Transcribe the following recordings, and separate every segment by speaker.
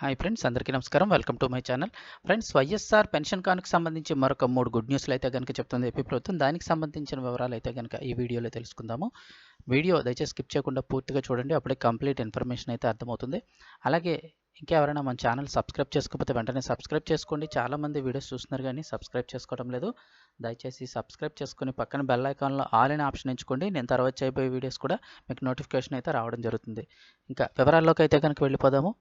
Speaker 1: Hi friends అందరికీ నమస్కారం. Welcome to my channel. Friends YSR pension కానుకు సంబంధించి మరొక మూడు గుడ్ న్యూస్లు అయితే కనుక చెప్తుంది ఏపీ ప్రభుత్వం. దానికి సంబంధించిన వివరాలు అయితే కనుక ఈ వీడియోలో తెలుసుకుందాము. వీడియో దయచేసి స్కిప్ చేయకుండా పూర్తిగా చూడండి. అప్పుడే కంప్లీట్ ఇన్ఫర్మేషన్ అయితే అర్థమవుతుంది. అలాగే ఇంకెవరైనా మన ఛానల్ సబ్స్క్రైబ్ చేసుకోకపోతే వెంటనే సబ్స్క్రైబ్ చేసుకోండి. చాలామంది వీడియోస్ చూస్తున్నారు కానీ సబ్స్క్రైబ్ చేసుకోవడం లేదు. దయచేసి సబ్స్క్రైబ్ చేసుకుని పక్కన బెల్ ఐకాన్లో ఆల్ అనే ఆప్షన్ ఎంచుకోండి. నేను తర్వాత చేయబోయే వీడియోస్ కూడా మీకు నోటిఫికేషన్ అయితే రావడం జరుగుతుంది. ఇంకా వివరాల్లోకి అయితే కనుక వెళ్ళిపోదాము.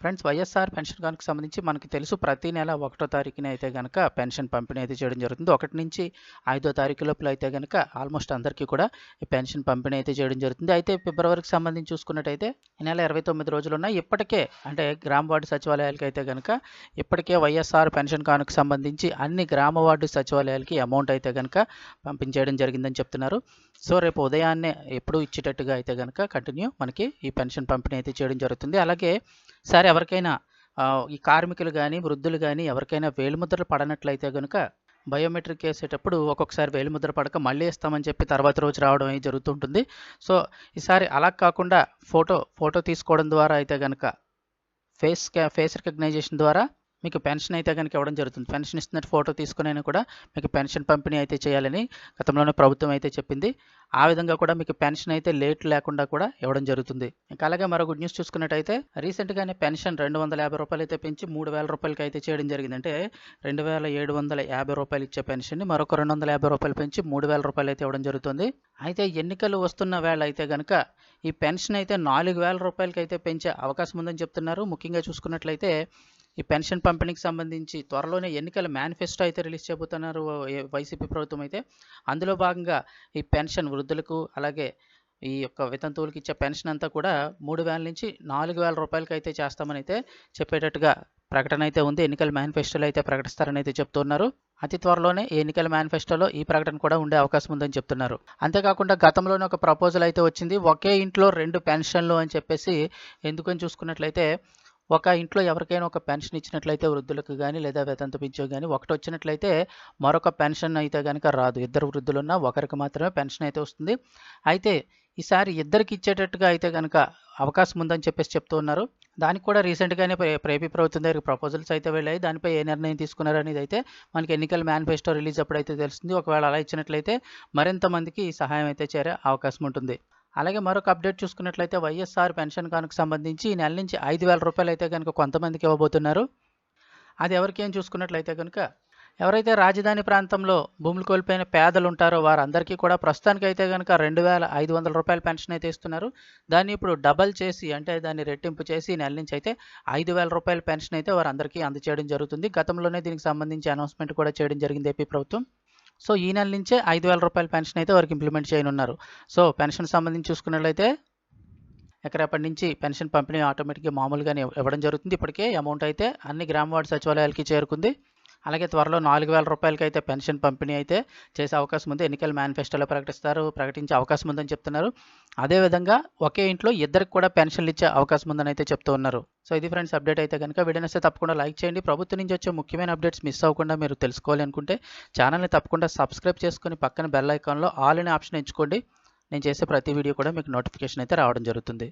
Speaker 1: ఫ్రెండ్స్ వైఎస్ఆర్ పెన్షన్ కనుక సంబంధించి మనకి తెలుసు ప్రతి నెల ఒకటో తారీఖున అయితే కనుక పెన్షన్ పంపిణీ అయితే చేయడం జరుగుతుంది. ఒకటి నుంచి ఐదో తారీఖు లోపల అయితే కనుక ఆల్మోస్ట్ అందరికీ కూడా ఈ పెన్షన్ పంపిణీ అయితే చేయడం జరుగుతుంది. అయితే ఫిబ్రవరికి సంబంధించి చూసుకున్నట్టయితే ఈ నెల ఇరవై తొమ్మిది రోజులు ఉన్నాయి. ఇప్పటికే అంటే గ్రామ వార్డు సచివాలయాలకి అయితే కనుక ఇప్పటికే వైఎస్ఆర్ పెన్షన్ కానుక సంబంధించి అన్ని గ్రామ వార్డు సచివాలయాలకి అమౌంట్ అయితే కనుక పంపించేయడం జరిగిందని చెప్తున్నారు. సో రేపు ఉదయాన్నే ఎప్పుడు ఇచ్చేటట్టుగా అయితే కనుక కంటిన్యూ మనకి ఈ పెన్షన్ పంపిణీ అయితే చేయడం జరుగుతుంది. అలాగే సరే ఎవరికైనా ఈ కార్మికులు కానీ వృద్ధులు కానీ ఎవరికైనా వేలిముద్రలు పడనట్లయితే కనుక బయోమెట్రిక్ వేసేటప్పుడు ఒక్కొక్కసారి వేలిముద్ర పడక మళ్ళీ ఇస్తామని చెప్పి తర్వాత రోజు రావడం అనేది జరుగుతుంటుంది. సో ఈసారి అలా కాకుండా ఫోటో ఫోటో తీసుకోవడం ద్వారా అయితే కనుక ఫేస్ ఫేస్ రికగ్నైజేషన్ ద్వారా మీకు పెన్షన్ అయితే కనుక ఇవ్వడం జరుగుతుంది. పెన్షన్ ఇస్తున్న ఫోటో తీసుకుని కూడా మీకు పెన్షన్ పంపిణీ అయితే చేయాలని గతంలోనే ప్రభుత్వం అయితే చెప్పింది. ఆ విధంగా కూడా మీకు పెన్షన్ అయితే లేట్ లేకుండా కూడా ఇవ్వడం జరుగుతుంది. ఇంకా అలాగే మరో గుడ్ న్యూస్ చూసుకున్నట్టయితే రీసెంట్గానే పెన్షన్ రెండు వందల యాభై రూపాయలు అయితే పెంచి మూడు వేల రూపాయలకి అయితే చేయడం జరిగింది. అంటే రెండు వేల ఏడు వందల యాభై రూపాయలు ఇచ్చే పెన్షన్ని మరొక రెండు వందల యాభై రూపాయలు పెంచి మూడు వేల రూపాయలు అయితే ఇవ్వడం జరుగుతుంది. అయితే ఎన్నికలు వస్తున్న వేళ అయితే కనుక ఈ పెన్షన్ అయితే నాలుగు వేల రూపాయలకి అయితే పెంచే అవకాశం ఉందని చెప్తున్నారు. ముఖ్యంగా చూసుకున్నట్లయితే ఈ పెన్షన్ పంపిణీకి సంబంధించి త్వరలోనే ఎన్నికల మేనిఫెస్టో అయితే రిలీజ్ చేయబోతున్నారు వైసీపీ ప్రభుత్వం అయితే. అందులో భాగంగా ఈ పెన్షన్ వృద్ధులకు అలాగే ఈ యొక్క వితంతువులకు ఇచ్చే పెన్షన్ అంతా కూడా మూడు వేల నుంచి నాలుగు వేల రూపాయలకి అయితే చేస్తామని అయితే చెప్పేటట్టుగా ప్రకటన అయితే ఉంది. ఎన్నికల మేనిఫెస్టోలో అయితే ప్రకటిస్తారని అయితే చెప్తున్నారు. అతి త్వరలోనే ఎన్నికల మేనిఫెస్టోలో ఈ ప్రకటన కూడా ఉండే అవకాశం ఉందని చెప్తున్నారు. అంతేకాకుండా గతంలోనే ఒక ప్రపోజల్ అయితే వచ్చింది. ఒకే ఇంట్లో రెండు పెన్షన్లు అని చెప్పేసి ఎందుకని చూసుకున్నట్లయితే ఒక ఇంట్లో ఎవరికైనా ఒక పెన్షన్ ఇచ్చినట్లయితే వృద్ధులకు కానీ లేదా వేతంత పింఛో కానీ ఒకటి వచ్చినట్లయితే మరొక పెన్షన్ అయితే కనుక రాదు. ఇద్దరు వృద్ధులున్నా ఒకరికి మాత్రమే పెన్షన్ అయితే వస్తుంది. అయితే ఈసారి ఇద్దరికి ఇచ్చేటట్టుగా అయితే కనుక అవకాశం ఉందని చెప్పేసి చెప్తూ ఉన్నారు. దానికి కూడా రీసెంట్గానే ఏపీ ప్రభుత్వం దగ్గర ప్రపోజల్స్ అయితే వెళ్ళాయి. దానిపై ఏ నిర్ణయం తీసుకున్నారనేది అయితే మనకి ఎన్నికల మేనిఫెస్టో రిలీజ్ అప్పుడైతే తెలుస్తుంది. ఒకవేళ అలా ఇచ్చినట్లయితే మరింత మందికి సహాయం అయితే చేరే అవకాశం ఉంటుంది. అలాగే మరొక అప్డేట్ చూసుకున్నట్లయితే వైఎస్ఆర్ పెన్షన్ కానుక సంబంధించి ఈ నెల నుంచి ఐదు వేల రూపాయలు అయితే కనుక కొంతమందికి ఇవ్వబోతున్నారు. అది ఎవరికి ఏం చూసుకున్నట్లయితే కనుక ఎవరైతే రాజధాని ప్రాంతంలో భూములు కోల్పోయిన పేదలు ఉంటారో వారందరికీ కూడా ప్రస్తుతానికి అయితే కనుక రెండు వేల ఐదు వందల రూపాయల పెన్షన్ అయితే ఇస్తున్నారు. దాన్ని ఇప్పుడు డబల్ చేసి అంటే దాన్ని రెట్టింపు చేసి నెల నుంచి అయితే ఐదు వేల రూపాయల పెన్షన్ అయితే వారందరికీ అందచేయడం జరుగుతుంది. గతంలోనే దీనికి సంబంధించి అనౌన్స్మెంట్ కూడా చేయడం జరిగింది ఏపీ ప్రభుత్వం. సో ఈ నెల నుంచే ఐదు వేల రూపాయల పెన్షన్ అయితే వారికి ఇంప్లిమెంట్ చేయనున్నారు. సో పెన్షన్ సంబంధించి చూసుకున్నట్లయితే ఎక్కడెప్పటి నుంచి పెన్షన్ పంపిణీ ఆటోమేటిక్గా మామూలుగానే ఇవ్వడం జరుగుతుంది. ఇప్పటికే అమౌంట్ అయితే అన్ని గ్రామ వార్డు సచివాలయాలకి చేరుకుంది. అలాగే త్వరలో నాలుగు వేల రూపాయలకి అయితే పెన్షన్ పంపిణీ అయితే చేసే అవకాశం ఉంది. ఎన్నికల మేనిఫెస్టోలో ప్రకటిస్తారు ప్రకటించే అవకాశం ఉందని చెప్తున్నారు. అదేవిధంగా ఒకే ఇంట్లో ఇద్దరికి కూడా పెన్షన్లు ఇచ్చే అవకాశం ఉందని అయితే చెప్తూ ఉన్నారు. సో ఇది ఫ్రెండ్స్ అప్డేట్ అయితే కనుక వీడియో తప్పకుండా లైక్ చేయండి. ప్రభుత్వం నుంచి వచ్చే ముఖ్యమైన అప్డేట్స్ మిస్ అవ్వకుండా మీరు తెలుసుకోవాలి అనుకుంటే ఛానల్ని తప్పకుండా సబ్స్క్రైబ్ చేసుకుని పక్కన బెల్ ఐకాన్లో ఆల్ అనే ఆప్షన్ ఎంచుకోండి. నేను చేసే ప్రతి వీడియో కూడా మీకు నోటిఫికేషన్ అయితే రావడం జరుగుతుంది.